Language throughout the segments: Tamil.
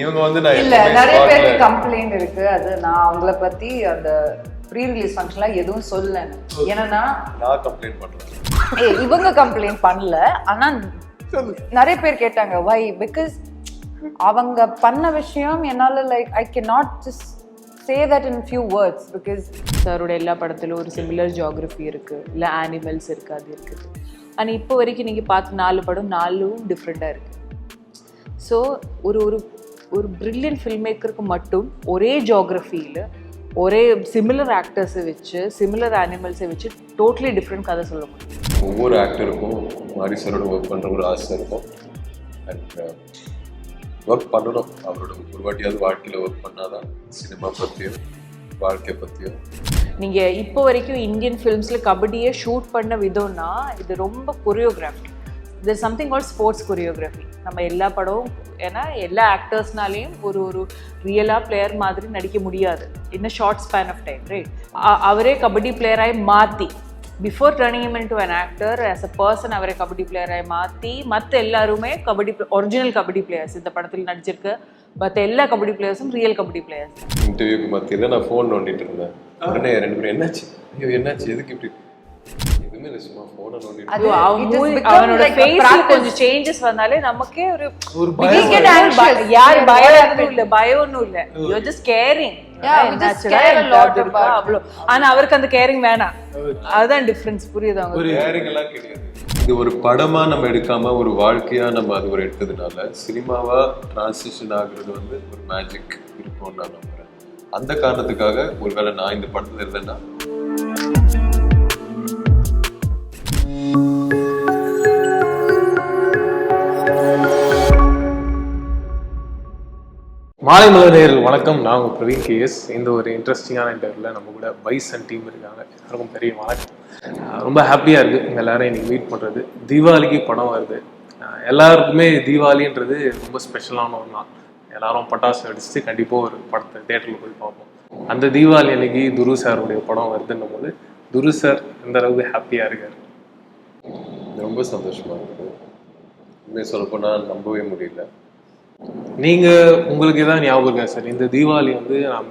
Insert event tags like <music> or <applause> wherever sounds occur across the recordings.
இவங்க வந்து நான் இல்ல நிறைய பேருக்கு கம்ப்ளைண்ட் இருக்கு. அது நான் அவங்கள பத்தி அந்த ப்ரீ ரிலீஸ் ஃபங்க்ஷன்ல எதுவும் சொல்லல. என்னன்னா நான் கம்ப்ளைண்ட் பண்றேன் ஏய், இவங்க கம்ப்ளைண்ட் பண்ணல. ஆனா நிறைய பேர் கேட்டாங்க வை பிகாஸ் அவங்க பண்ண விஷயம் என்னால like I can not just say that in few words because சாரோட எல்லா படத்திலும் ஒரு சிமிலர் ஜியாகிரஃபி இருக்கு. இல்லை அனிமல்ஸ் இருக்கு அது இருக்குது ஆனால் இப்போ வரைக்கும் நீங்கள் பார்த்த நாலு படம் நாலும் டிஃப்ரெண்ட்டாக இருக்கு. ஸோ ஒரு ஒரு ஒரு பிரில்லியன்ட் ஃபில்ம் மேக்கருக்கு மட்டும் ஒரே ஜியாகிரஃபியில் ஒரே சிமிலர் ஆக்டர்ஸை வச்சு சிமிலர் அனிமல்ஸை வச்சு டோட்டலி டிஃப்ரெண்ட் கதை சொல்ல முடியும். ஒவ்வொரு ஆக்டருக்கும் மாரி சாரோட ஒர்க் பண்ற ஒரு ஆசை இருக்கும். அண்ட் ஒர்க் பண்ணணும். அவரோட ஒரு வாட்டியாவது வாழ்க்கையில ஒர்க் பண்ணாதான் சினிமா பத்தியும் வாழ்க்கை பத்தியும். நீங்கள் இப்போ வரைக்கும் இந்தியன் ஃபிலிம்ஸில் கபடியை ஷூட் பண்ண விதம்னா இது ரொம்ப கொரியோகிராஃபி இது சம்திங் கால் ஸ்போர்ட்ஸ் கொரியோகிராஃபி நம்ம எல்லா படமும் ஏன்னா எல்லா ஆக்டர்ஸ்னாலையும் ஒரு ஒரு ரியலாக பிளேயர் மாதிரி நடிக்க முடியாது. இன்னும் short span of time right அவரே கபடி பிளேயராகி மாற்றி before turning him to an actor as a person அவரை கபடி பிளேயராக மாற்றி மற்ற எல்லாருமே கபடி ஒரிஜினல் கபடி பிளேயர்ஸ் இந்த படத்தில் நடிச்சிருக்க. மற்ற எல்லா கபடி பிளேயர்ஸும் ரியல் கபடி பிளேயர்ஸ் இன்டர்வியூக்கு மத்தியில் நான் ஃபோன் நோண்டிட்டு இருந்தேன். உடனே ரெண்டு பேரும் என்னாச்சு? ஐயோ என்னாச்சு? எதுக்கு இப்படி எதுவுமே இல்லை சும்மா ஃபோனை அது அவன் அவனோட. கொஞ்சம் சேஞ்சஸ் வந்தாலே நமக்கே ஒரு ஒரு பயம். யார் இல்ல பயம் ஒன்றும் இல்ல யூ ஜஸ்ட் கேரிங் ஆனா அவருக்கு அந்த கேரிங் வேணாம். அதுதான் டிஃபரன்ஸ் புரியுது அவங்க கேரிங் எல்லாம் கிடையாது. இது ஒரு படமா நம்ம எடுக்காம ஒரு வாழ்க்கையா நம்ம அது ஒரு எடுத்ததுனால சினிமாவா டிரான்சிஷன் ஆகுறது வந்து ஒரு மேஜிக் நான் நம்புறேன். அந்த காரணத்துக்காக ஒருவேளை நான் இந்த படத்துல இருந்தேன்னா மாலை மலர் வணக்கம். நான் உங்கள் பிரவீன் கேஎஸ் இந்த ஒரு இன்ட்ரெஸ்டிங்கான இன்டர்வியூவில் நம்ம கூட வைஸ் அண்ட் டீம் இருக்காங்க. எல்லாருக்கும் பெரிய வணக்கம். ரொம்ப ஹாப்பியாக இருக்குது உங்கள் எல்லாரும் இன்னைக்கு மீட் பண்ணுறது தீபாவளிக்கு படம் வருது. எல்லாருக்குமே தீபாவளின்றது ரொம்ப ஸ்பெஷலான ஒரு நாள். எல்லாரும் பட்டாசு அடிச்சுட்டு கண்டிப்பாக ஒரு படத்தை தேட்டரில் போய் பார்ப்போம். அந்த தீபாவளி அன்னைக்கு துரு சாருடைய படம் வருதுன்னும் போது துரு சார் எந்த அளவுக்கு ஹாப்பியாக இருக்காரு? ரொம்ப சந்தோஷமா இருக்குது உண்மையை சொல்லப்போனா நம்பவே முடியல. நீங்க உங்களுக்கு ஏதாவது ஞாபகம் இருக்கா சார்? இந்த தீபாவளி வந்து நான்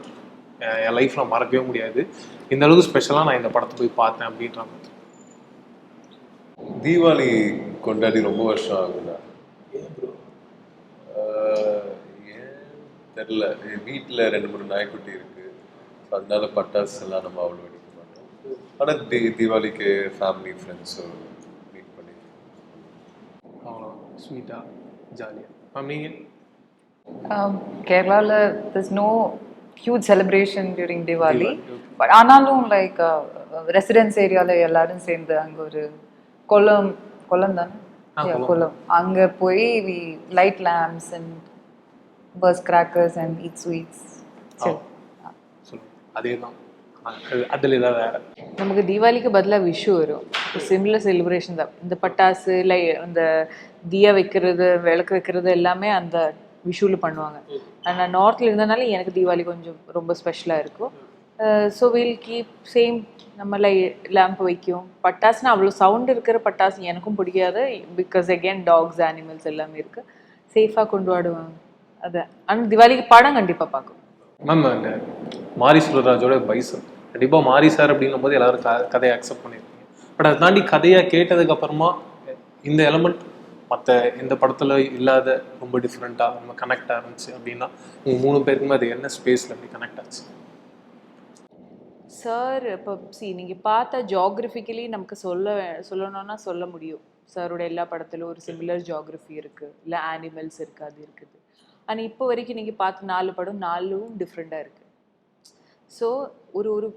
என் லைஃப்ல மறக்கவே முடியாது. இந்த அளவுக்கு ஸ்பெஷலா நான் இந்த படத்தை போய் பார்த்தேன் அப்படின்ற மாதிரி. தீபாவளி கொண்டாடி ரொம்ப வருஷம் ஆகுதா? ஆஹ், ஏன் தெரில வீட்டில் ரெண்டு மூணு நாய்க்குட்டி இருக்கு. So, அதனால பட்டாசு எல்லாம் நம்ம அவ்வளோ வெடிக்க மாட்டோம். ஆனால் தீ தீபாவளிக்கு ஃபேமிலி ஃப்ரெண்ட்ஸோ அவ்வளோ ஸ்வீட்டா ஜாலியா மேம் நீங்க கேரளால there's no huge celebration during Diwali. Diwali, okay. But ஆனாலும் லைக் ரெசிடென்ஸ் ஏரியால எல்லாரும் சேர்ந்து அங்க ஒரு கொல்லம் கொல்லம் தானே. கொல்லம் அங்க போய் we light lamps and burst crackers and eat sweets அதே தான் அதில் ஏதாவது வேற? நமக்கு தீபாவளிக்கு பதிலா விஷு வரும். சிமிலர் செலிப்ரேஷன் தான். இந்த பட்டாசு இல்லை இந்த தீயா வைக்கிறது விளக்கு வைக்கிறது எல்லாமே அந்த விஷுவில் பண்ணுவாங்க. நான் நார்த்தில் இருந்தனால எனக்கு தீபாவளி கொஞ்சம் ரொம்ப ஸ்பெஷலாக இருக்கும். ஸோ வில் கீப் சேம் நம்ம லை லேம்ப் வைக்கும். பட்டாசுனா அவ்வளோ சவுண்ட் இருக்கிற பட்டாசு எனக்கும் பிடிக்காது. பிகாஸ் அகேன் டாக்ஸ் அனிமல்ஸ் எல்லாமே இருக்குது சேஃபாக கொண்டாடுவாங்க அதை. ஆனால் தீபாவளிக்கு படம் கண்டிப்பாக பார்க்கும் மேம் அந்த மாரி சுரராஜோட பைசன் கண்டிப்பாக மாரி சார் அப்படின்னும் போது எல்லாரும் க- கதையை அக்செப்ட் பண்ணியிருக்கீங்க பட் அதை தாண்டி கதையை கேட்டதுக்கப்புறமா இந்த எலமெண்ட் மற்ற இந்த படத்தில் இல்லாத ரொம்ப டிஃப்ரெண்ட்டாக ரொம்ப கனெக்ட் இருந்துச்சு அப்படின்னா உங்கள் மூணு பேருக்குமே அது என்ன ஸ்பேஸில் அப்படி கனெக்ட் ஆச்சு? சார் இப்போ சி நீங்கள் பார்த்தா ஜாகிரபிக்கலி நமக்கு சொல்ல சொல்லணும்னா சொல்ல முடியும். சாரோட எல்லா படத்திலும் ஒரு சிமிலர் ஜாகிரஃபி இருக்குது இல்லை ஆனிமல்ஸ் இருக்குது அது இருக்குது. ஆனால் இப்போ வரைக்கும் நீங்கள் பார்த்து நாலு படம் நாலும் டிஃப்ரெண்ட்டாக இருக்குது ஸோ ஒரு ஒரு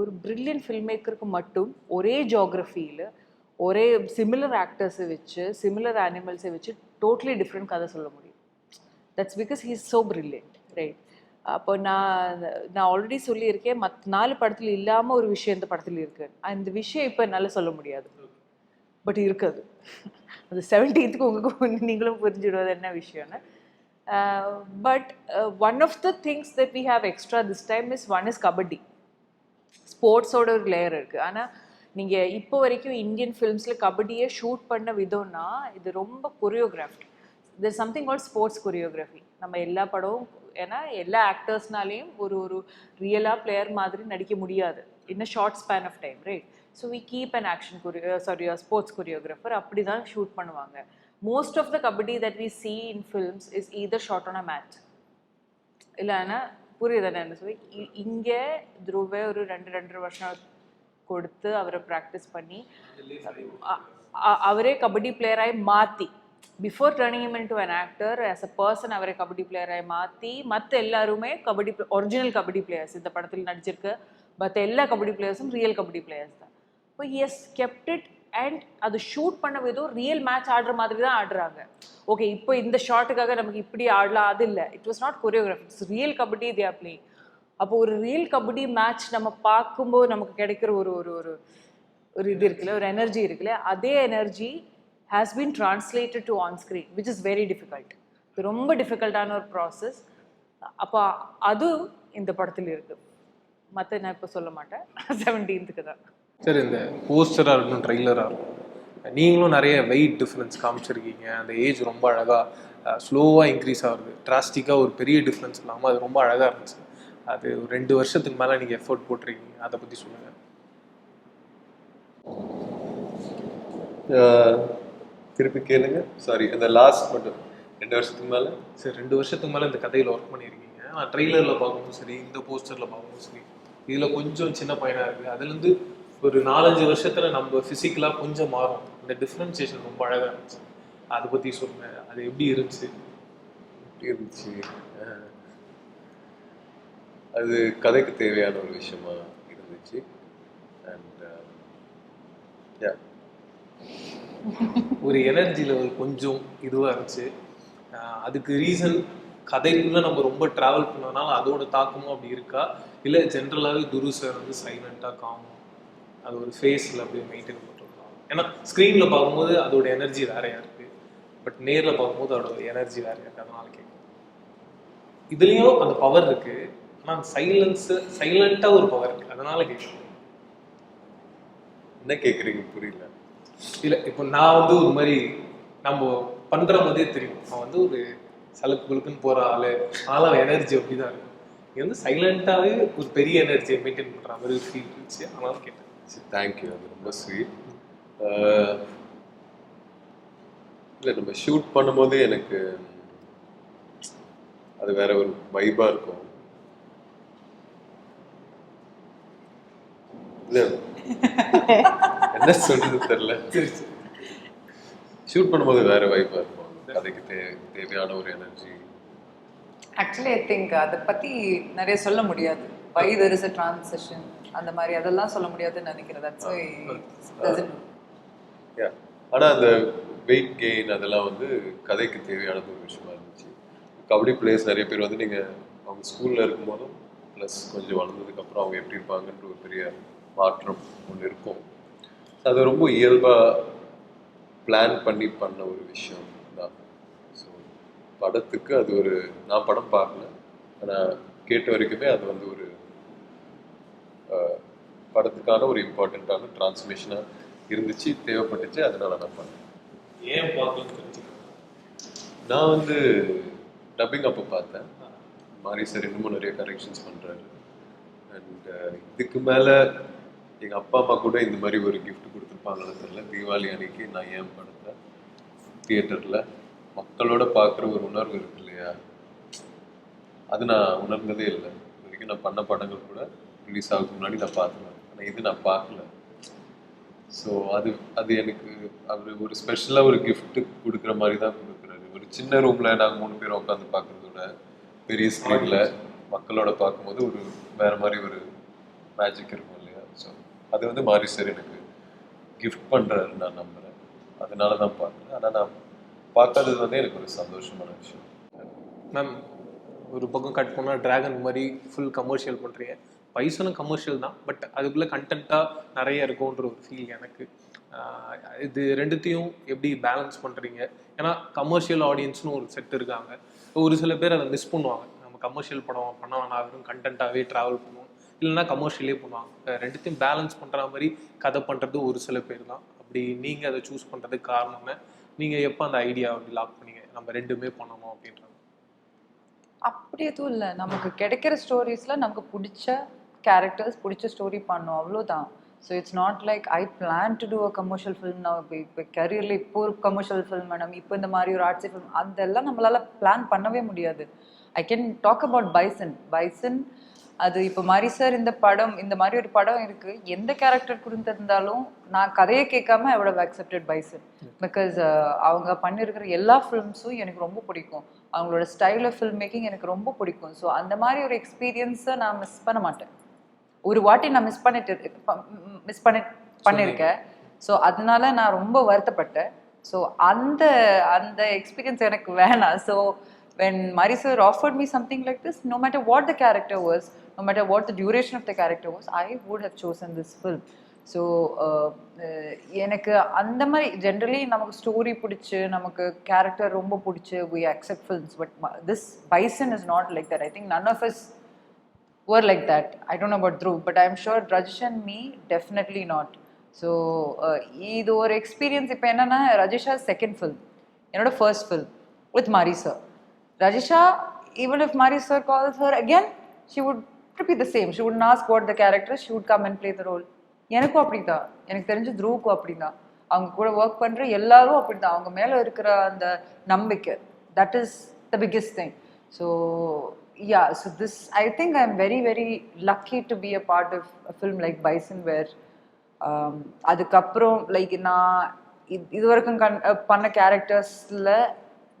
ஒரு பிரில்லியன்ட் ஃபில்ம் மேக்கருக்கு மட்டும் ஒரே ஜாகிரஃபியில் ஒரே சிமிலர் ஆக்டர்ஸை வச்சு சிமிலர் அனிமல்ஸை வச்சு டோட்டலி டிஃப்ரெண்ட் கதை சொல்ல முடியும். That's because he is so brilliant right அப்போ நான் நான் ஆல்ரெடி சொல்லியிருக்கேன் மற்ற நாலு படத்தில் இல்லாமல் ஒரு விஷயம் இந்த படத்தில் இருக்குது அந்த விஷயம் இப்போ என்னால் சொல்ல முடியாது. பட் இருக்குது. அது செவன்டீன்த்துக்கு உங்களுக்கு நீங்களும் புரிஞ்சுடுவது என்ன விஷயம்னு. But one of the things that we have extra this time is one is kabaddi. ஸ்போர்ட்ஸோட ஒரு லேயர் இருக்குது ஆனால் நீங்கள் இப்போ வரைக்கும் இந்தியன் ஃபிலிம்ஸில் கபடியை ஷூட் பண்ண விதம்னா இது ரொம்ப choreography there's something call sports choreography நம்ம எல்லா படமும் ஏன்னா எல்லா ஆக்டர்ஸ்னாலேயும் ஒரு ஒரு ரியலாக பிளேயர் மாதிரி நடிக்க முடியாது. இன்னும் short span of time right so we keep an action choreo sorry sports choreographer அப்படி தான் ஷூட் பண்ணுவாங்க. Most of the kabaddi that we see in films is either shot on a match இல்லைன்னா புரியுது என்ன சொல்லி இங்கே துருவே ஒரு ரெண்டு ரெண்டரை வருஷம் கொடுத்து அவரை ப்ராக்டிஸ் பண்ணி அவரே கபடி பிளேயராയി மாற்றி before turning him to an actor as a person அவரை கபடி பிளேயராയി மாற்றி மற்ற எல்லாருமே கபடி ஒரிஜினல் கபடி பிளேயர்ஸ் இந்த படத்தில் நடிச்சிருக்க. மற்ற எல்லா கபடி பிளேயர்ஸும் ரியல் கபடி பிளேயர்ஸ் தான். இப்போ எஸ் கெப்ட் இட் அண்ட் அது ஷூட் பண்ண விதம் ரியல் மேட்ச் ஆடுற மாதிரி தான் ஆடுறாங்க. ஓகே இப்போ இந்த ஷாட்டுக்காக நமக்கு இப்படி ஆடலாம் அது இல்லை. It was not choreography it's real kabaddi they are playing அப்போ ஒரு ரியல் கபடி மேட்ச் நம்ம பார்க்கும்போது நமக்கு கிடைக்கிற ஒரு ஒரு ஒரு ஒரு இது இருக்குல்ல ஒரு எனர்ஜி இருக்குல்ல அதே energy has been translated to on screen which is very difficult இது ரொம்ப டிஃபிகல்ட்டான ஒரு ப்ராசஸ் அப்போ அது இந்த படத்தில் இருக்கு. மற்ற நான் இப்போ சொல்ல மாட்டேன். <laughs> செவன்டீன்த்துக்கு தான். சரி இந்த போஸ்டராக இருக்கட்டும் ட்ரெய்லராக இருக்கும் நீங்களும் நிறைய வெயிட் டிஃப்ரென்ஸ் காமிச்சிருக்கீங்க. அந்த ஏஜ் ரொம்ப அழகாக ஸ்லோவாக இன்க்ரீஸ் ஆகுது. டிராஸ்டிக்காக ஒரு பெரிய டிஃப்ரென்ஸ் இல்லாமல் அது ரொம்ப அழகாக இருந்துச்சு. அது ஒரு ரெண்டு வருஷத்துக்கு மேலே நீங்கள் எஃபோர்ட் போட்டிருக்கீங்க. அதை பற்றி சொல்லுங்கள் திருப்பி கேளுங்க. சாரி அந்த லாஸ்ட் மட்டும். ரெண்டு வருஷத்துக்கு மேல? சரி ரெண்டு வருஷத்துக்கு மேலே இந்த கதையில் ஒர்க் பண்ணியிருக்கீங்க. நான் ட்ரெய்லரில் பார்க்கும்போது சரி இந்த போஸ்டரில் பார்க்கும்போது சரி இதில் கொஞ்சம் சின்ன பையனாக இருக்குது அதுலேருந்து ஒரு நாலஞ்சு வருஷத்தில் நம்ம ஃபிசிக்கலாக கொஞ்சம் மாறும். இந்த டிஃப்ரென்சியேஷன் ரொம்ப அழகாக இருந்துச்சு. அதை பற்றி சொல்லுங்கள் அது எப்படி இருந்துச்சு? எப்படி இருந்துச்சு? அது கதைக்கு தேவையான ஒரு விஷயமா இருந்துச்சு. அண்ட் யா uh, ஒரு எனர்ஜி லெவல் கொஞ்சம் இதுவாக இருந்துச்சு. Uh, அதுக்கு ரீசன் கதைக்குள்ளே நம்ம ரொம்ப ட்ராவல் பண்ணனால அதோட தாக்கமும் அப்படி இருக்கா? இல்லை ஜென்ரலாகவே துரு சார் வந்து சைலண்ட்டாக காமும் அது ஒரு ஃபேஸில் அப்படியே மெயின்டைன் பண்ணிருக்கலாம் ஏன்னா ஸ்க்ரீனில் பார்க்கும்போது அதோட எனர்ஜி வேறையாக இருக்குது பட் நேரில் பார்க்கும்போது அதோட எனர்ஜி வேறையாக இருக்குது அதனால கேட்கும் இதுலேயும் அந்த பவர் இருக்குது ஆனால் சைலன்ஸு சைலண்ட்டாக ஒரு பவர் இருக்குது அதனால கேட்கும் என்ன கேக்குறீங்க? புரியல. இல்லை இப்போ நான் வந்து ஒரு மாதிரி நம்ம பண்ற மாதிரியே தெரியும். அவன் வந்து ஒரு சலுக்கு புழுக்குன்னு போற ஆளு. ஆளாக எனர்ஜி அப்படிதான் இருக்கும். இது வந்து சைலண்டாவே ஒரு பெரிய எனர்ஜியை மெயின்டைன் பண்ற மாதிரி ஒரு ஃபீல் இருந்துச்சு. அதனால கேட்டேன். தேங்க்யூ அது ரொம்ப ஸ்வீட் இல்லை நம்ம ஷூட் பண்ணும்போது எனக்கு அது வேற ஒரு வைபா இருக்கும். என்ன சொல்றது தெரியல. ஷூட் பண்ணும்போது வேற வைபா இருக்கும். அதுக்கு தேவையான ஒரு எனர்ஜி ஆக்சுவலி ஐ திங்க் அதை பத்தி நிறைய சொல்ல முடியாது. Why there is a transition அந்த மாதிரி அதெல்லாம் சொல்ல முடியாதுன்னு நினைக்கிறேன். தட்ஸ் வை டசன்ட் யா ஆனா அந்த வெயிட் கெயின் அதெல்லாம் வந்து கதைக்கு தேவையானது ஒரு விஷயமா இருந்துச்சு. கபடி பிளேயர்ஸ் நிறைய பேர் வந்து நீங்க அவங்க ஸ்கூல்ல இருக்கும்போதும் ப்ளஸ் கொஞ்சம் வளர்ந்ததுக்கு அப்புறம் அவங்க எப்படி இருப்பாங்கன்ற ஒரு பெரிய மாற்றம் ஒன்று இருக்கும். அது ரொம்ப இயல்பா பிளான் பண்ணி பண்ண ஒரு விஷயம் தான். ஸோ படத்துக்கு அது ஒரு நான் படம் பார்க்கல. ஆனா கேட்ட வரைக்குமே அது வந்து ஒரு படத்துக்கான ஒரு இம்பார்ட்டண்ட்டான டிரான்ஸ்மிஷனாக இருந்துச்சு தேவைப்பட்டுச்சு அதனால நான் பண்ணேன் ஏன் தெரிஞ்சுக்கணும் நான் வந்து டப்பிங் அப்போ பார்த்தேன். மாரி சார் இன்னமும் நிறைய கரெக்ஷன்ஸ் பண்ணுறாரு அண்ட் இதுக்கு மேலே எங்கள் அப்பா அம்மா கூட இந்த மாதிரி ஒரு கிஃப்ட் கொடுத்துருப்பாங்கன்னு தெரியல. தீபாவளி அன்னைக்கு நான் ஏன் படத்தை தியேட்டரில் மக்களோட பார்க்குற ஒரு உணர்வு இருக்கு இல்லையா? அது நான் உணர்ந்ததே இல்லை. வரைக்கும் நான் பண்ண படங்கள் கூட ரிலீஸ் ஆகிறதுக்கு முன்னாடி நான் பார்த்துருவேன் ஆனால் இது நான் பார்க்கல. ஸோ அது அது எனக்கு அவர் ஒரு ஸ்பெஷலாக ஒரு கிஃப்ட்டு கொடுக்குற மாதிரி தான் கொடுக்குறாரு. ஒரு சின்ன ரூமில் நாங்கள் மூணு பேரும் உட்காந்து பார்க்குறதோட பெரிய ஸ்க்ரீனில் மக்களோட பார்க்கும்போது ஒரு வேறு மாதிரி ஒரு மேஜிக் இருக்கும். அது வந்து மாரி சார் எனக்கு கிஃப்ட் பண்ணுறாரு நான் நம்புகிறேன் அதனால தான் பார்க்குறேன் ஆனால் நான் பார்க்காதது வந்து எனக்கு ஒரு சந்தோஷமான விஷயம். மேம் ஒரு பக்கம் கட் பண்ணால் ட்ராகன் மாதிரி ஃபுல் கமர்ஷியல் பண்ணுறீங்க பைசனும் கமர்ஷியல் தான் பட் அதுக்குள்ளே கண்டென்ட்டாக நிறைய இருக்கும்ன்ற ஒரு ஃபீல் எனக்கு. இது ரெண்டுத்தையும் எப்படி பேலன்ஸ் பண்ணுறீங்க ஏன்னா கமர்ஷியல் ஆடியன்ஸ்னு ஒரு செட் இருக்காங்க. ஒரு சில பேர் அதை மிஸ் பண்ணுவாங்க. நம்ம கமர்ஷியல் படம் பண்ண வேணாம் வெறும் கண்டென்ட்டாகவே ட்ராவல் பண்ணுவோம். இல்லைன்னா கமர்ஷியலே பண்ணுவாங்க. ரெண்டுத்தையும் பேலன்ஸ் பண்ணுற மாதிரி கதை பண்ணுறது ஒரு சில பேர் தான். அப்படி நீங்கள் அதை சூஸ் பண்ணுறதுக்கு காரணம் நீங்கள் எப்போ அந்த ஐடியா அப்படி லாக் பண்ணீங்க? நம்ம ரெண்டுமே பண்ணணும் அப்படின்றது. அப்படி எதுவும் இல்லை. நமக்கு கிடைக்கிற ஸ்டோரிஸில் நமக்கு பிடிச்ச கேரக்டர்ஸ் பிடிச்ச ஸ்டோரி பண்ணோம். அவ்வளோதான் so it's not like I plan to do a commercial film நான் இப்போ இப்போ கரியரில் இப்போ ஒரு கமர்ஷியல் ஃபில்ம் மேடம் இப்போ இந்த மாதிரி ஒரு ஆர்ட்ஸி ஃபிலிம் அதெல்லாம் நம்மளால் பிளான் பண்ணவே முடியாது. I can talk about Bison Bison அது இப்போ மாதிரி சார் இந்த படம் இந்த மாதிரி ஒரு படம் இருக்கு. எந்த கேரக்டர் கொடுத்திருந்தாலும் நான் கதையை கேட்காம I would accepted Bison because அவங்க பண்ணியிருக்கிற எல்லா ஃபிலிம்ஸும் எனக்கு ரொம்ப பிடிக்கும். அவங்களோட ஸ்டைல் ஆஃப் ஃபில்ம் மேக்கிங் எனக்கு ரொம்ப பிடிக்கும். ஸோ அந்த மாதிரி ஒரு எக்ஸ்பீரியன்ஸை நான் மிஸ் பண்ண மாட்டேன். ஒரு வாட்டி நான் மிஸ் பண்ணிட்டு மிஸ் பண்ணி பண்ணியிருக்கேன் ஸோ அதனால நான் ரொம்ப வருத்தப்பட்டேன். ஸோ அந்த அந்த எக்ஸ்பீரியன்ஸ் எனக்கு வேணாம். So when Mari sir offered me something like this, no matter what the character was, no matter what the duration of the character was, I would have chosen this film. So uh, uh, எனக்கு அந்த மாதிரி ஜென்ரலி நமக்கு ஸ்டோரி பிடிச்சி நமக்கு கேரக்டர் ரொம்ப பிடிச்சி we accept films but this Bison is not like that I think none of is were like that I don't but through but I am sure Rajish and me definitely not so இது ஒரு எக்ஸ்பீரியன்ஸ் இப்போ என்னென்னா ரஜிஷா செகண்ட் ஃபில்ம் என்னோட first film with Mari sir Rajisha even if Mari sir calls her again she would repeat the same she would not ask what the character she would come and play the role எனக்கும் அப்படிதான். எனக்கு தெரிஞ்சு த்ரூவுக்கும் அப்படிதான். அவங்க கூட ஒர்க் பண்ணுற எல்லாரும் அப்படிதான். அவங்க மேலே இருக்கிற அந்த நம்பிக்கை that is the biggest thing so yeah so this I think I am very very lucky to be a part of film like bison where um, அதுக்கப்புறம் லைக் நான் இது இது வரைக்கும் கண் பண்ண கேரக்டர்ஸில்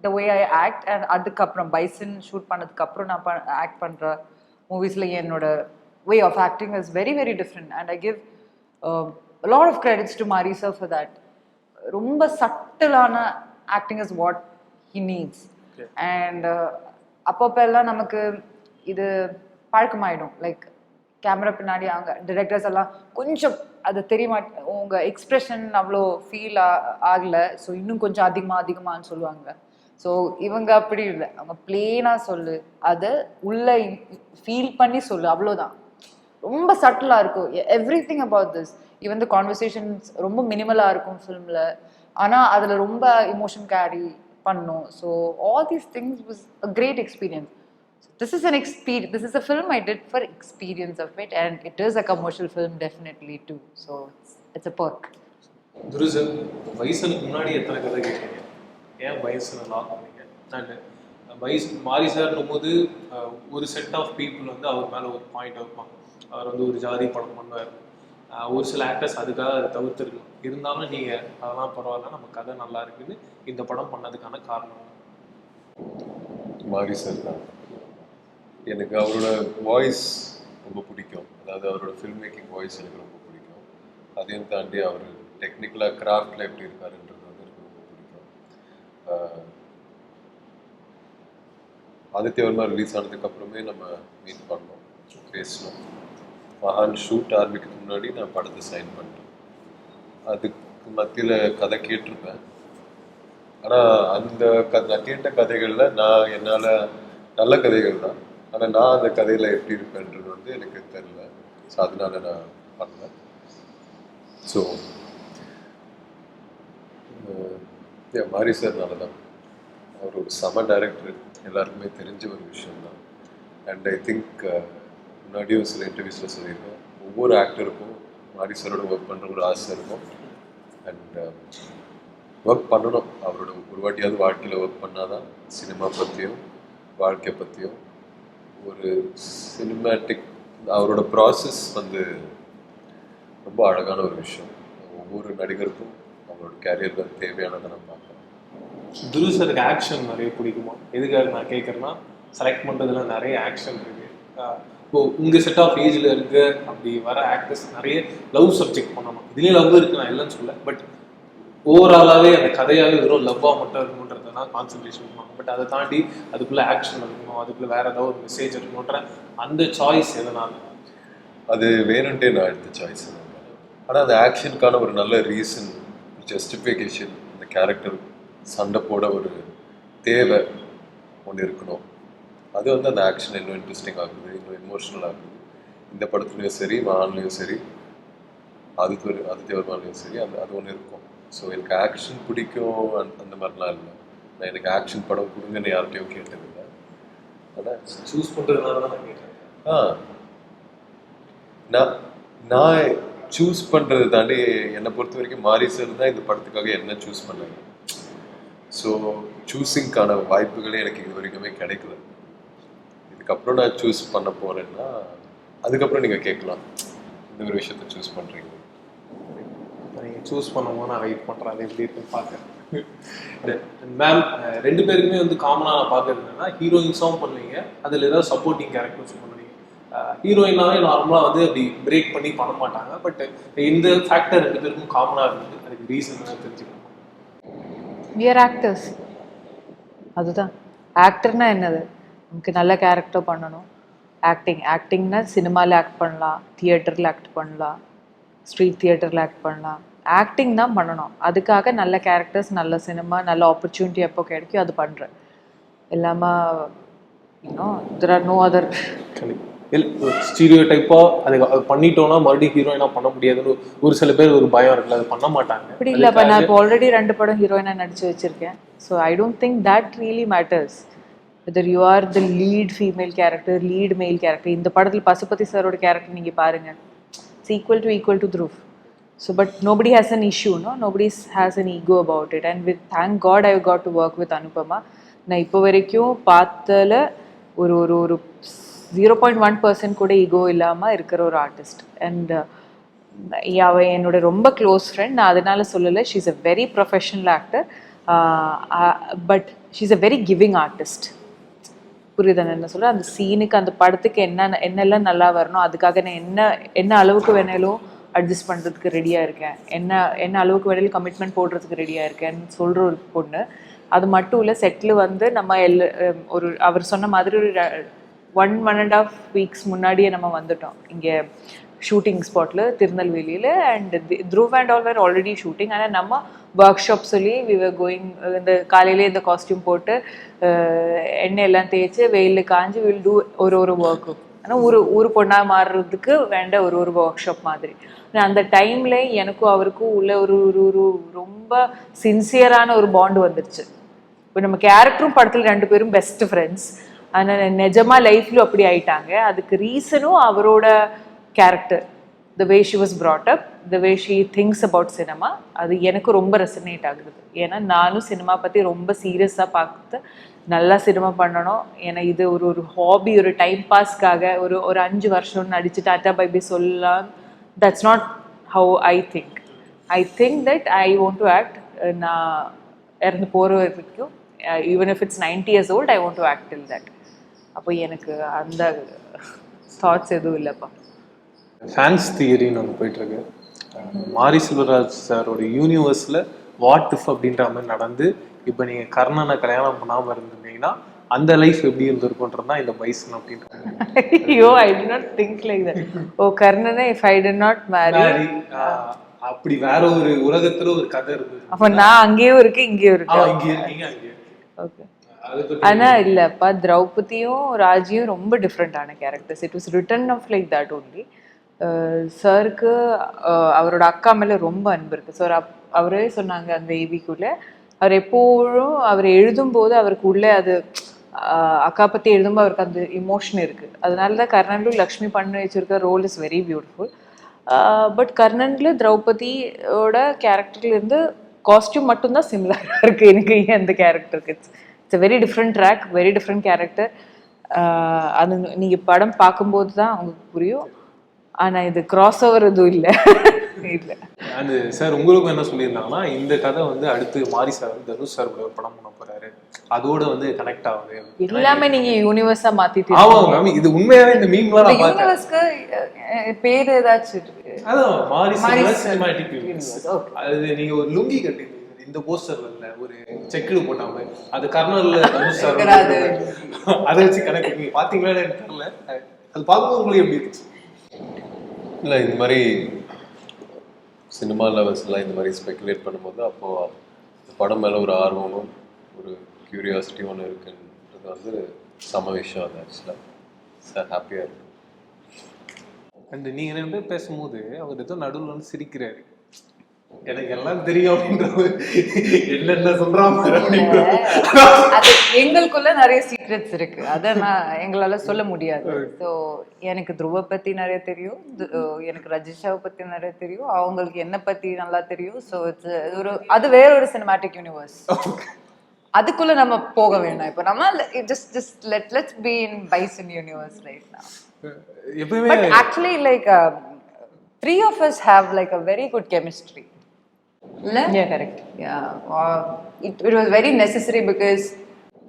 the way I act and அதுக்கப்புறம் பைசன் ஷூட் பண்ணதுக்கப்புறம் நான் ஆக்ட் பண்ணுற மூவிஸில் என்னோட way of acting is very very different and I give lot of credits to Mari sir for that ரொம்ப சட்டிலான acting is what he needs and அப்பப்போ எல்லாம் நமக்கு இது பழக்கமாயிடும். லைக் கேமரா பின்னாடி அவங்க டிரெக்டர்ஸ் எல்லாம் கொஞ்சம் அது தெரிய மாட் உங்க எக்ஸ்பிரஷன் அவ்வளோ ஃபீல் ஆகல. ஸோ இன்னும் கொஞ்சம் அதிகமாக அதிகமான்னு சொல்லுவாங்க. ஸோ இவங்க அப்படி இல்லை. அவங்க பிளெயினாக சொல்லு. அதை உள்ள ஃபீல் பண்ணி சொல்லு. அவ்வளோதான் ரொம்ப சட்டிலாக இருக்கும். Everything about this even the conversations ரொம்ப மினிமலாக இருக்கும் ஃபிலிமில் ஆனால் அதில் ரொம்ப இமோஷன் கேரி பண்ணும். So all these things was a great experience this is an experience this is a film I did for experience of it and it is a commercial film definitely too so it's a work துரு வயசுக்கு முன்னாடி எத்தனை கதை கேட்டீங்க? ஏன் வயசுல லாக் பண்ணீங்க? அண்டு வயசு மாரி சார்னும் போது ஒரு செட் ஆஃப் பீப்புள் வந்து அவர் மேலே ஒரு பாயிண்ட் வைப்பாங்க அவர் வந்து ஒரு ஜாதி படம் பண்ணுவார். ஒரு சில ஆக்டர்ஸ் அதுக்காக அதை தவிர்த்துருக்கலாம். இருந்தாலும் நீங்கள் அதெல்லாம் பரவாயில்ல நம்ம கதை நல்லா இருக்குன்னு இந்த படம் பண்ணதுக்கான காரணம் மாரி சார் தான். எனக்கு அவரோட வாய்ஸ் ரொம்ப பிடிக்கும். அதாவது அவரோட ஃபில்ம் மேக்கிங் வாய்ஸ் எனக்கு ரொம்ப பிடிக்கும். அதையும் தாண்டி அவர் டெக்னிக்கலாக கிராஃப்டில் எப்படி இருக்காருன்ற வந்து எனக்கு ரொம்ப பிடிக்கும் ஆஹ் ஆதித்யவர்மா ரிலீஸ் ஆனதுக்கு அப்புறமே நம்ம மீட் பண்ணோம். பேசணும் மகான் ஷூட் ஆரம்பிக்கிறதுக்கு முன்னாடி நான் படத்தை சைன் பண்ணிட்டேன். அதுக்கு மத்தியில் கதை கேட்டிருப்பேன். ஆனால் அந்த க நான் கேட்ட கதைகளில் நான் என்னால் நல்ல கதைகள் தான். ஆனால் நான் அந்த கதையில் எப்படி இருப்பேன்றது வந்து எனக்கு தெரில ஸோ அதனால நான் பண்ணேன் ஸோ மாரி சார்னால தான் அவர் ஒரு சம டைரக்டர் எல்லாருக்குமே தெரிஞ்ச ஒரு விஷயம்தான். அண்ட் ஐ திங்க் uh, முன்னாடியும் சில இன்டர்வியூஸில் சொல்லியிருக்கேன் ஒவ்வொரு ஆக்டருக்கும் மாரி சாரோட ஒர்க் பண்ணுற ஒரு ஆசை இருக்கும். அண்ட் ஒர்க் uh, பண்ணணும். அவரோட ஒரு வாட்டியாவது வாழ்க்கையில் ஒர்க் பண்ணால் தான் சினிமா பற்றியும் வாழ்க்கை பற்றியும் ஒரு சினிமேட்டிக் அவரோட ப்ராசஸ் வந்து ரொம்ப அழகான ஒரு விஷயம். ஒவ்வொரு நடிகருக்கும் அவங்களோட கேரியரில் தேவையானதை நான் பார்க்குறேன் துரு சாருக்கு ஆக்ஷன் நிறைய பிடிக்குமா? எதுக்காக நான் கேட்குறேன்னா செலக்ட் பண்ணுறதுல நிறைய ஆக்ஷன் இருக்கு. ஆஹ் இப்போ உங்க செட் ஆஃப் ஏஜ்ல இருக்க அப்படி வர ஆக்டர்ஸ் நிறைய லவ் சப்ஜெக்ட் பண்ணணும். இதுலேயும் லவ் இருக்கு நான் இல்லைன்னு சொல்ல பட் ஓவராலாகவே அந்த கதையாகவே வெறும் லவ்வாக மட்டும் இருக்கணுன்றது தான் கான்சன்ட்ரேஷன் பண்ணுவாங்க. பட் அதை தாண்டி அதுக்குள்ளே ஆக்ஷன் இருக்கணும் அதுக்குள்ளே வேற ஏதாவது ஒரு மெசேஜ் இருக்கணுன்ற அந்த சாய்ஸ் எதனால? அது வேணுன்ட்டே நான் எடுத்த சாய்ஸ் ஆனால் அந்த ஆக்ஷனுக்கான ஒரு நல்ல ரீசன் ஜஸ்டிஃபிகேஷன் அந்த கேரக்டர் சண்டை போட ஒரு தேவை ஒன்று இருக்கணும். அது வந்து அந்த ஆக்ஷன் இன்னும் இன்ட்ரெஸ்டிங் ஆகுது இன்னும் எமோஷனல் ஆகுது. இந்த படத்துலையும் சரி மகான்லையும் சரி ஆதித்ய ஆதித்யவர்மாலையும் சரி அந்த அது ஒன்று இருக்கும். ஸோ எனக்கு ஆக்ஷன் பிடிக்கும் அந்த அந்த மாதிரிலாம் இல்லை. நான் எனக்கு ஆக்ஷன் படம் கொடுங்கன்னு யார்கிட்டையும் கேட்டதில்லை. ஆனால் சூஸ் பண்றதுனால தான் நான் கேட்டேன். ஆ. நான் நான் சூஸ் பண்ணுறது தாண்டி என்னை பொறுத்த வரைக்கும் மாரி சார் தான் இந்த படத்துக்காக என்ன சூஸ் பண்ணாங்க. ஸோ சூஸிங்க்கான வாய்ப்புகளே எனக்கு இது வரைக்குமே கிடைக்கல. இதுக்கப்புறம் நான் சூஸ் பண்ண போகிறேன்னா அதுக்கப்புறம் நீங்கள் கேட்கலாம். இந்த ஒரு விஷயத்த சூஸ் பண்ணுறீங்க நீங்கள் சூஸ் பண்ணும்போது நான் வெயிட் பண்ணுறேன் அது எப்படி இருக்குன்னு பார்க்குறேன். மேம் <laughs> ரெண்டு பேருக்குமே வந்து காமனாக நான் பார்க்குறது என்னன்னா ஹீரோயின்ஸாகவும் பண்ணுவீங்க. அதில் ஏதாவது சப்போர்ட்டிங் கேரக்டர்ஸ் பண்ணுவீங்க. ஹீரோயினாவே நார்மலாக வந்து அப்படி பிரேக் பண்ணி பண்ண மாட்டாங்க. பட் இந்த ஃபேக்டர் ரெண்டு பேருக்கும் காமனாக இருந்தது அதுக்கு ரீசன் தெரிஞ்சுக்கணும். Are ஆக்டர்ஸ் அதுதான். ஆக்டர்னா என்னது? நமக்கு நல்ல கேரக்டர் பண்ணணும். ஆக்டிங் ஆக்டிங்னா சினிமாவில் ஆக்ட் பண்ணலாம். தியேட்டரில் ஆக்ட் பண்ணலாம். ஸ்ட்ரீட் தியேட்டரில் ஆக்ட் பண்ணலாம். ஆக்டிங் தான் பண்ணணும். அதுக்காக நல்ல கேரக்டர்ஸ் நல்ல சினிமா நல்ல ஆப்பர்ச்சுனிட்டி எப்போ கிடைக்கும் அது பண்ணுறேன் இல்லாமல் இன்னும் there are no other stereo டைப்பாக அது அது பண்ணிட்டோம்னா மறுபடியும் ஹீரோயினாக பண்ண முடியாதுன்னு ஒரு சில பேர் ஒரு பயம் இருக்குல்ல அது பண்ண மாட்டாங்க. அப்படி இல்லைப்பா நான் இப்போ ஆல்ரெடி ரெண்டு படம் ஹீரோயினாக நடிச்சு வச்சிருக்கேன். So I don't think that really matters whether you are the lead female character lead male character இந்த படத்தில் பசுபதி சாரோட கேரக்டர் நீங்கள் பாருங்க. It's equal to equal to truth so but nobody has an issue no nobody has an ego about it and with thank God I got to work with Anupama நான் இப்போ வரைக்கும் பார்த்தல ஒரு ஒரு ஒரு ஜீரோ பாயிண்ட் ஒன் பர்சன்ட் கூட ஈகோ இல்லாமல் இருக்கிற ஒரு ஆர்டிஸ்ட் அண்ட் uh, அவ என்னோட ரொம்ப க்ளோஸ் ஃப்ரெண்ட் நான் அதனால சொல்லலை. She's a very professional actor but she's a very giving artist புரியுதுன்னு என்ன சொல்கிறேன் அந்த சீனுக்கு அந்த படத்துக்கு என்ன என்னெல்லாம் நல்லா வரணும் அதுக்காக நான் என்ன என்ன அளவுக்கு வேணாலும் அட்ஜஸ்ட் பண்ணுறதுக்கு ரெடியாக இருக்கேன். என்ன என்ன அளவுக்கு வேணாலும் கமிட்மெண்ட் போடுறதுக்கு ரெடியாக இருக்கேன்னு சொல்கிற ஒரு பொண்ணு. அது மட்டும் இல்லை செட்டில் வந்து நம்ம எல் ஒரு அவர் சொன்ன மாதிரி ஒரு one one and half weeks முன்னாடியே நம்ம வந்துட்டோம். இங்கே ஷூட்டிங் ஸ்பாட்டில் திருநெல்வேலியில் and Dhruv and all were already shooting ஆனால் நம்ம ஒர்க் ஷாப் சொல்லி வி வேர் கோயிங் இந்த காலையிலே இந்த காஸ்டியூம் போட்டு எண்ணெய் எல்லாம் தேய்ச்சி வெயிலில் காஞ்சி வில் டூ ஒரு ஒரு ஒர்க்கு ஆனால் ஒரு ஊர் பொண்ணாக மாறுறதுக்கு வேண்ட ஒரு ஒரு ஒர்க் ஷாப் மாதிரி அந்த டைமில் எனக்கும் அவருக்கும் உள்ள ஒரு ஒரு ஒரு ரொம்ப சின்சியரான ஒரு பாண்டு வந்துருச்சு. இப்போ நம்ம கேரக்டரும் படத்தில் ரெண்டு பேரும் பெஸ்ட் ஃப்ரெண்ட்ஸ் ஆனால் நிஜமா லைஃப்லையும் அப்படி ஆயிட்டாங்க. அதுக்கு ரீசனும் அவரோட character the way she was brought up the way she thinks about cinema அது எனக்கு ரொம்ப ரெசனேட் ஆகுது. ஏன்னா நானும் சினிமா பற்றி ரொம்ப சீரியஸாக பார்த்து நல்லா சினிமா பண்ணணும். ஏன்னா இது ஒரு ஒரு ஹாபி ஒரு டைம் பாஸ்க்காக ஒரு ஒரு அஞ்சு வருஷம் நடிச்சு டாட்டா பைபி சொல்லலாம். That's not how I think I think that I want to act நான் இறந்து போகிற வரைக்கும் even if it's ninety years old I want to act will that அப்போ எனக்கு அந்த தாட்ஸ் எதுவும் இல்லைப்பா. ஃபேன்ஸ் தியரின்னு ஒன்று போயிட்டுருக்கு. மாரி செல்வராஜ் சாரோட யூனிவர்ஸில் வாட் இஃப் அப்படின்ற மாதிரி நடந்து இப்போ நீங்கள் கர்ணனை கல்யாணம் பண்ணாமல் இருந்திருந்தீங்கன்னா அந்த லைஃப் எப்படி இருந்திருக்குன்றது தான் இந்த பைசன் அப்படின்றது ஐயோ I did not think like that oh கர்ணனை if I did not Mari அப்படி வேற ஒரு உலகத்துல ஒரு கதை இருந்தது. அப்போ நான் அங்கேயும் இருக்கேன் இங்கேயும் ஆ, இருக்கேன் இங்க இருக்கீங்க. அங்கே ஓகே ஆனா இல்லப்பா திரௌபதியும் ராஜியும் ரொம்ப டிஃப்ரெண்டான characters it was written of like that only சருக்கு அவரோட அக்கா மேல ரொம்ப அன்பு இருக்கு. சார் அவரே சொன்னாங்க அந்த ஏபிக்குள்ள அவர் எப்போதும் அவர் எழுதும்போது அவருக்கு உள்ளே அது அக்கா பத்தி எழுதும்போது அவருக்கு அந்த இமோஷன் இருக்கு. அதனால தான் கர்ணன்லும் லக்ஷ்மி பண்ணி வச்சிருக்க role is very beautiful but கர்ணன்ல திரௌபதியோட கேரக்டர்ல இருந்து காஸ்டியூம் மட்டும்தான் சிமிலராக இருக்கு. எனக்கு அந்த கேரக்டருக்கு it's very different track very different character அது நீங்க படம் பார்க்கும்போது தான் உங்களுக்கு புரியும். ஆனா இது கிராஸ் ஓவர் எதுவும் இல்லை. <laughs> இல்லை. அது சார் உங்களுக்கும் என்ன சொல்லியிருந்தாங்கன்னா இந்த கதை வந்து அடுத்து மாரி சார் தனுஷ் சார் ஒரு படம் பண்ண போறாரு. அதோட வந்து கனெக்ட் ஆகுது. எல்லாமே நீங்க யூனிவர்ஸா மாத்திட்டு ஆமா மேம் இது உண்மையாவே இந்த மீம்லாம் நான் யூனிவர்ஸ்க்கு பேர் ஏதாச்சும் அதான் மாரி சார். சினிமாட்டிக் அது நீங்க ஒரு லுங்கி கட்டி இந்த போஸ்டர் இல்ல ஒரு செக்குடு போட்டாம அது இருக்கிறாரு. <laughs> அதை வச்சு கனெக்ட் நீங்க பாத்தீங்களா எனக்கு தெரியல. அது பார்க்கும்போது உங்களுக்கு எப்படி இருந்துச்சு? இல்லை இந்த மாதிரி சினிமா லெவல்ஸ்லாம் இந்த மாதிரி ஸ்பெகுலேட் பண்ணும்போது அப்போது இந்த படம் மேலே ஒரு ஆர்வமும் ஒரு க்யூரியாசிட்டியும் ஒன்று இருக்குன்றது வந்து சம விஷயம் அது ஆக்சுவலாக சார் ஹாப்பியாக இருக்கு. அண்ட் நீங்க ரெண்டு பேர் பேசும்போது அவர் ஏதோ நடுவுல வந்து சிரிக்கிறாரு. எனக்கு எல்லாம் தெரியும் அப்படின்றது. என்னென்ன. அது எங்களுக்குள்ள நிறைய சீக்ரெட்ஸ் இருக்கு. அத நான் எங்களால சொல்ல முடியாது. ஸோ எனக்கு துருவ பத்தி நிறைய தெரியும். எனக்கு ரஜிஷாவை பத்தி நிறைய தெரியும். அவங்களுக்கு என்ன பத்தி நல்லா தெரியும். ஸோ இட்ஸ் ஒரு அது வேற ஒரு சினிமாட்டிக் யூனிவர்ஸ் அதுக்குள்ள நம்ம போக வேண்டாம் இப்போ நம்ம just just let let's be in Bison universe right எப்பயுமே But actually, like uh, three of us have like a very good chemistry. Le- Yeah, correct. Yeah, uh, it, it was very necessary because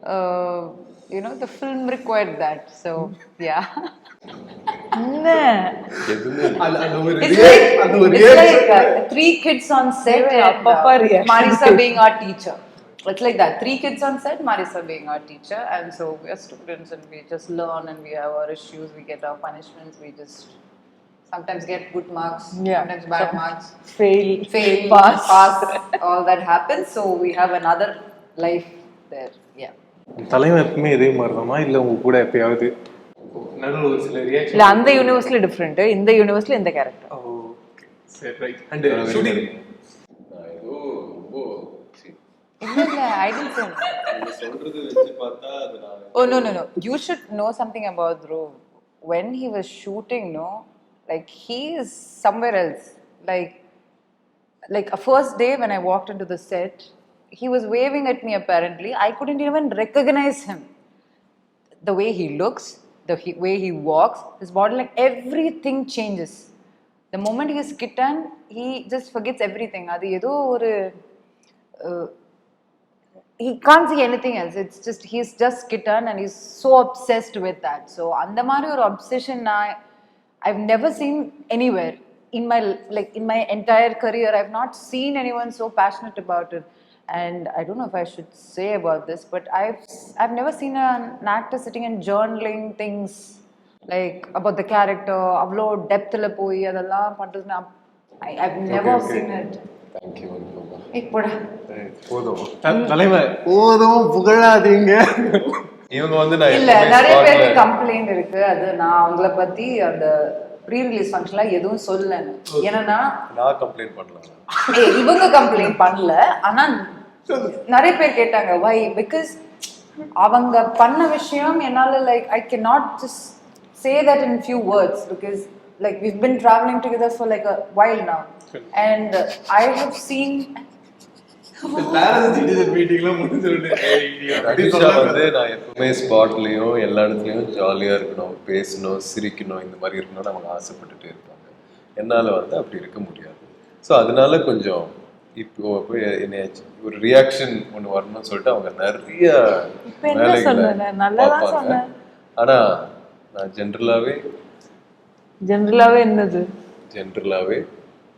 uh, you know the film required that. So yeah, என்ன எதுவுமே அது அந்த ஒரு it's rea- like, அந்த ஒரு it's reaction. like uh, three kids on set Yeah, and Papa uh, reaction. Marisa being our teacher. It's like that. Three kids on set, Marisa being our teacher, and so we are students and we just learn and we have our issues, we get our punishments, we just sometimes get good marks, Yeah. sometimes bad Some- marks. fail fail, pass pass, all that happens. So we have another life there. Yeah. தலைவன் எப்பவுமே இதே மாதிரிதானா இல்ல உங்க கூட எப்பயாவது நடுவில் ஒரு சில ரியாக்ஷன் இல்ல அந்த யூனிவர்ஸ்ல டிஃப்ரெண்ட் இந்த யூனிவர்ஸ்ல இந்த கேரக்டர் ஓகே சரி ரைட் அண்ட் ஷூட்டிங் ஏதோ ரொம்ப Oh no no no! You should know something about Dhruv. When he was shooting, no, like he is somewhere else. Like, like a first day when I walked into the set, he was waving at me. Apparently, I couldn't even recognize him. The way he looks, the he, way he walks, his body, like everything changes. The moment he is kitten, he just forgets everything. அது ஏதோ ஒரு uh, he can't see anything else. It's just he's just kitten and he's so obsessed with that. So அந்த மாதிரி ஒரு obsession நான் I've never seen anywhere in my like in my entire career. I've not seen anyone so passionate about it. And I don't know if I should say about this, but I've I've never seen an, an actor sitting and journaling things like about the character. அவ்வளோ டெப்த்தில் போய் அதெல்லாம் பண்ணுறது நான் I, I've never okay. seen it. Thank you Anubhava ஏய், போடா. போதும் த- தலைவன் போதும் புகழாதீங்க இவங்க வந்து நான் இல்ல நிறைய பேருக்கு கம்ப்ளைண்ட் இருக்கு. அது நான் அவங்கள பத்தி அந்த ப்ரீ ரிலீஸ் ஃபங்க்ஷன்ல எதுவும் சொல்லல ஏன்னா நான் கம்ப்ளைண்ட் பண்ணலாம் ஏய், இவங்க கம்ப்ளைண்ட் பண்ணல. ஆனா நிறைய பேர் கேட்டாங்க வை பிகாஸ் அவங்க பண்ண விஷயம் என்னால like I can not just say that in few words because like together for like a while now. and i have seen மீட்டிங்லாம் முடிஞ்சு ரஜிஷா வந்து நான் எப்பவுமே ஸ்பாட்லயும் எல்லா இடத்துலயும் ஜாலியா இருக்கணும் பேசணும் சிரிக்கணும் இந்த மாதிரி இருக்கணும்னு அவங்க ஆசைப்பட்டுட்டே இருப்பாங்க. என்னால வந்து அப்படி இருக்க முடியாது. ஸோ அதனால கொஞ்சம் இப்போ என்னையாச்சு ஒரு ரியாக்ஷன் ஒன்று வரணும்னு சொல்லிட்டு அவங்க நிறைய என்ன பார்ப்பாங்க. ஆனா நான் ஜென்ரலாவே ஜென்ரலாவே என்னது? ஜென்ரலாவே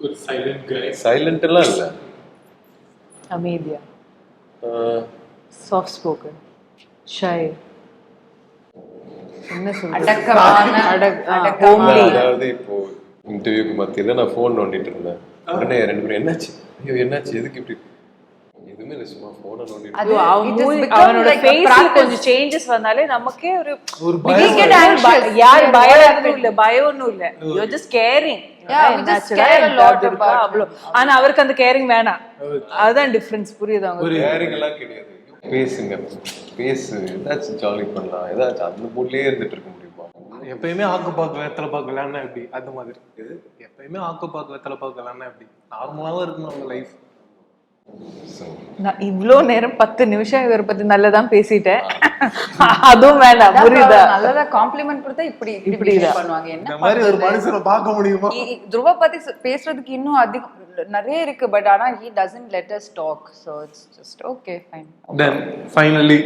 ஒரு சைலண்ட் கை சைலண்ட் எல்லாம் இல்லை. அமைதியா ஆஹ் சாஃப்ட் ஸ்போக்கன் ஷை என்ன. அதாவது இப்போ இன்டர்வியூக்கு மத்தியில நான் ஃபோன் நோண்டிட்டு இருந்தேன். உடனே ரெண்டு பேரும் என்னாச்சு? ஐயோ என்னாச்சு? எதுக்கு இப்படி எதுவுமே இல்லை சும்மா ஃபோனை நோண்டிட்டு அது அவன் அவனோட ஃபேஸ்ல. கொஞ்சம் சேஞ்சஸ் வந்தாலே நமக்கே ஒரு ஒரு பயம் யார் இல்ல பயம் ஒண்ணும் இல்ல. You just caring Yeah, we just care a lot about அவ்வளோ ஆனா அவருக்கு அந்த கேரிங் வேணாம். அதுதான் டிஃபரன்ஸ் புரியுது அவங்க பேசுங்க. பேசு. ஏதாச்சும் ஜாலி பண்ணலாம். ஏதாச்சும் அந்த மூட்லயே இருந்துட்டு இருக்க முடியுமா? எப்பயுமே ஆக்கு பாக்கு வெத்தலை பாக்கு விளையாடுனா எப்படி? அந்த மாதிரி. எப்பயுமே ஆக்கு பாக்கு வெத்தலை பாக்கு விளையாடுனா எப்படி? நார்மலாவும் இருக்கணும் அவங்க லைஃப் நான் இவ்ளோ நேரம் பத்து நிமிஷம் இவரை பத்தி நல்லதான் பேசிட்டேன். <laughs> அதுவும் வேண்டாம் புரியுதா? நல்லதா காம்ப்ளிமெண்ட் கொடுத்தா இப்படி இப்படி பண்ணுவாங்க. என்ன மாதிரி ஒரு? மனுஷனை பார்க்க முடியுமா? துருவ பத்தி சொ- பேசுறதுக்கு இன்னும் அதிகம் நிறைய இருக்கு பட் ஆனா he doesn't let us talk so it's just okay fine. Then finally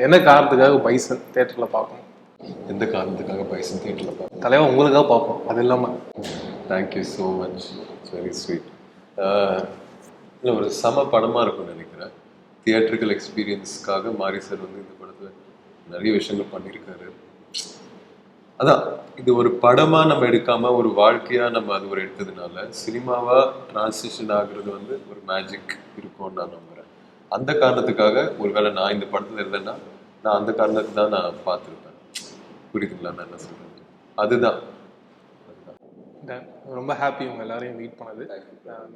என்ன காரணத்துக்காக பைசன் தேட்டர்ல பார்க்கணும்? எந்த காரணத்துக்காக பைசன் தியேட்டர்ல பார்த்தேன் தலைவன் உங்களுக்காக பார்ப்போம். அது இல்லாம. Thank you so much it's very sweet இல்லை ஒரு சம படமாக இருக்கும்னு நினைக்கிறேன். தியேட்டர்கள் எக்ஸ்பீரியன்ஸ்க்காக மாரி சார் வந்து இந்த படத்தில் நிறைய விஷயங்கள் பண்ணியிருக்காரு. அதான் இது ஒரு படமாக நம்ம எடுக்காமல் ஒரு வாழ்க்கையாக நம்ம அது ஒரு எடுத்ததுனால சினிமாவாக டிரான்ஸ்லேஷன் ஆகுறது வந்து ஒரு மேஜிக் இருக்கும்னு நான் நம்புகிறேன் அந்த காரணத்துக்காக ஒருவேளை நான் இந்த படத்தில் இல்லைன்னா நான் அந்த காரணத்துக்கு தான் நான் பார்த்துருப்பேன். புரியுதுங்களா நான் என்ன சொல்கிறேன் அதுதான். Done. ரொம்ப ஹாப்பி உங்க எல்லாரையும் மீட் பண்ணது.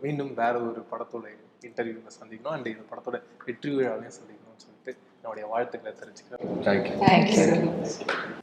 மீண்டும் வேற ஒரு படத்தோட இன்டர்வியூவில் சந்திக்கணும். அண்ட் இந்த படத்தோட வெற்றி விழாவையும் சந்திக்கணும்னு சொல்லிட்டு என்னுடைய வாழ்த்துக்களை தெரிஞ்சுக்கிறேன் தேங்க்யூ தேங்க்யூ